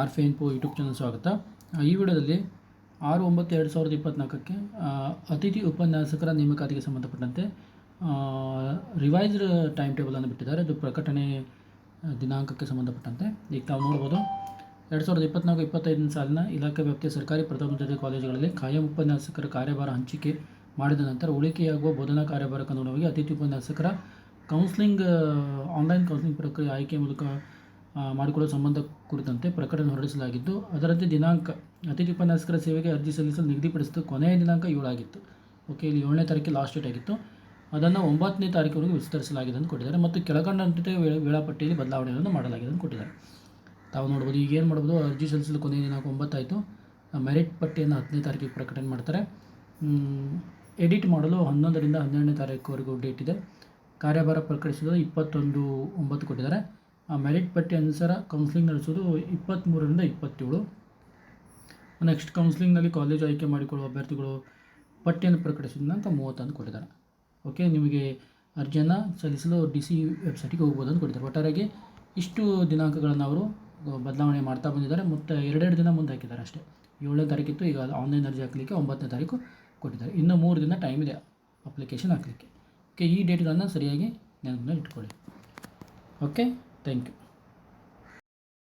R ಫೆ info YouTube channel ಸ್ವಾಗತ. ಈ ವಿಡಿಯೋದಲ್ಲಿ ಆರು ಒಂಬತ್ತು ಎರಡು ಸಾವಿರದ ಇಪ್ಪತ್ತ್ನಾಲ್ಕಕ್ಕೆ ಅತಿಥಿ ಉಪನ್ಯಾಸಕರ ನೇಮಕಾತಿಗೆ ಸಂಬಂಧಪಟ್ಟಂತೆ ರಿವೈಸ್ಡ್ ಟೈಮ್ ಟೇಬಲನ್ನು ಬಿಟ್ಟಿದ್ದಾರೆ. ಅದು ಪ್ರಕಟಣೆ ದಿನಾಂಕಕ್ಕೆ ಸಂಬಂಧಪಟ್ಟಂತೆ. ಈಗ ತಾವು ನೋಡ್ಬೋದು, ಎರಡು ಸಾವಿರದ ಇಪ್ಪತ್ನಾಲ್ಕು ಇಪ್ಪತ್ತೈದನೇ ಸಾಲಿನ ಇಲಾಖೆ ವ್ಯಾಪ್ತಿಯ ಸರ್ಕಾರಿ ಪ್ರಥಮ ದರ್ಜೆ ಕಾಲೇಜುಗಳಲ್ಲಿ ಕಾಯಂ ಉಪನ್ಯಾಸಕರ ಕಾರ್ಯಭಾರ ಹಂಚಿಕೆ ಮಾಡಿದ ನಂತರ ಉಳಿಕೆಯಾಗುವ ಬೋಧನಾ ಕಾರ್ಯಭಾರಕ್ಕೆ ಅನುಗುಣವಾಗಿ ಅತಿಥಿ ಉಪನ್ಯಾಸಕರ ಕೌನ್ಸಿಲಿಂಗ್ ಆನ್ಲೈನ್ ಕೌನ್ಸಿಲಿಂಗ್ ಪ್ರಕ್ರಿಯೆ ಆಯ್ಕೆ ಮೂಲಕ ಮಾಡಿಕೊಳ್ಳುವ ಸಂಬಂಧ ಕುರಿತಂತೆ ಪ್ರಕಟಣೆ ಹೊರಡಿಸಲಾಗಿದ್ದು, ಅದರಂತೆ ದಿನಾಂಕ ಅತಿಥಿ ಉಪನ್ಯಾಸಕರ ಸೇವೆಗೆ ಅರ್ಜಿ ಸಲ್ಲಿಸಲು ನಿಗದಿಪಡಿಸಿದ ಕೊನೆಯ ದಿನಾಂಕ ಏಳಾಗಿತ್ತು. ಓಕೆ, ಇಲ್ಲಿ ಏಳನೇ ತಾರೀಕಿಗೆ ಲಾಸ್ಟ್ ಡೇಟ್ ಆಗಿತ್ತು. ಅದನ್ನು ಒಂಬತ್ತನೇ ತಾರೀಕುವರೆಗೆ ವಿಸ್ತರಿಸಲಾಗಿದೆ ಅಂತ ಕೊಟ್ಟಿದ್ದಾರೆ ಮತ್ತು ಕೆಳಕಂಡಂತೆ ವೇಳಾ ವೇಳಾಪಟ್ಟಿಯಲ್ಲಿ ಬದಲಾವಣೆಗಳನ್ನು ಮಾಡಲಾಗಿದೆ ಅಂತ ಕೊಟ್ಟಿದ್ದಾರೆ. ತಾವು ನೋಡ್ಬೋದು ಈಗ ಏನು ಮಾಡ್ಬೋದು, ಅರ್ಜಿ ಸಲ್ಲಿಸಲು ಕೊನೆಯ ದಿನಾಂಕ ಒಂಬತ್ತಾಯಿತು. ಮೆರಿಟ್ ಪಟ್ಟಿಯನ್ನು ಹತ್ತನೇ ತಾರೀಕಿಗೆ ಪ್ರಕಟಣೆ ಮಾಡ್ತಾರೆ. ಎಡಿಟ್ ಮಾಡಲು ಹನ್ನೊಂದರಿಂದ ಹನ್ನೆರಡನೇ ತಾರೀಕುವರೆಗೂ ಡೇಟ್ ಇದೆ. ಕಾರ್ಯಭಾರ ಪ್ರಕಟಿಸಿದ ಇಪ್ಪತ್ತೊಂದು ಒಂಬತ್ತು ಕೊಟ್ಟಿದ್ದಾರೆ. ಮೆರಿಟ್ ಪಟ್ಟಿ ಅನುಸಾರ ಕೌನ್ಸಿಲಿಂಗ್ ನಡೆಸೋದು ಇಪ್ಪತ್ತ್ಮೂರರಿಂದ ಇಪ್ಪತ್ತೇಳು. ನೆಕ್ಸ್ಟ್ ಕೌನ್ಸಿಲಿಂಗ್ನಲ್ಲಿ ಕಾಲೇಜ್ ಆಯ್ಕೆ ಮಾಡಿಕೊಳ್ಳುವ ಅಭ್ಯರ್ಥಿಗಳು ಪಟ್ಟಿಯನ್ನು ಪ್ರಕಟಿಸಿದ ನಂತರ ಮೂವತ್ತೊಂದು ಕೊಟ್ಟಿದ್ದಾರೆ. ಓಕೆ ನಿಮಗೆ ಅರ್ಜಿಯನ್ನು ಸಲ್ಲಿಸಲು ಡಿ ಸಿ ವೆಬ್ಸೈಟಿಗೆ ಹೋಗ್ಬೋದು ಅಂತ ಕೊಟ್ಟಿದ್ದಾರೆ. ಒಟ್ಟಾರೆಯಾಗಿ ಇಷ್ಟು ದಿನಾಂಕಗಳನ್ನು ಅವರು ಬದಲಾವಣೆ ಮಾಡ್ತಾ ಬಂದಿದ್ದಾರೆ. ಮತ್ತು ಎರಡೆರಡು ದಿನ ಮುಂದೆ ಹಾಕಿದ್ದಾರೆ ಅಷ್ಟೇ. ಏಳನೇ ತಾರೀಕಿತ್ತು, ಈಗ ಆನ್ಲೈನ್ ಅರ್ಜಿ ಹಾಕಲಿಕ್ಕೆ ಒಂಬತ್ತನೇ ತಾರೀಕು ಕೊಟ್ಟಿದ್ದಾರೆ. ಇನ್ನು ಮೂರು ದಿನ ಟೈಮ್ ಇದೆ ಅಪ್ಲಿಕೇಶನ್ ಹಾಕಲಿಕ್ಕೆ. ಓಕೆ ಈ ಡೇಟ್ಗಳನ್ನು ಸರಿಯಾಗಿ ನೆನಪಿನಲ್ಲಿ ಇಟ್ಕೊಳ್ಳಿ ಓಕೆ ಥ್ಯಾಂಕ್ ಯು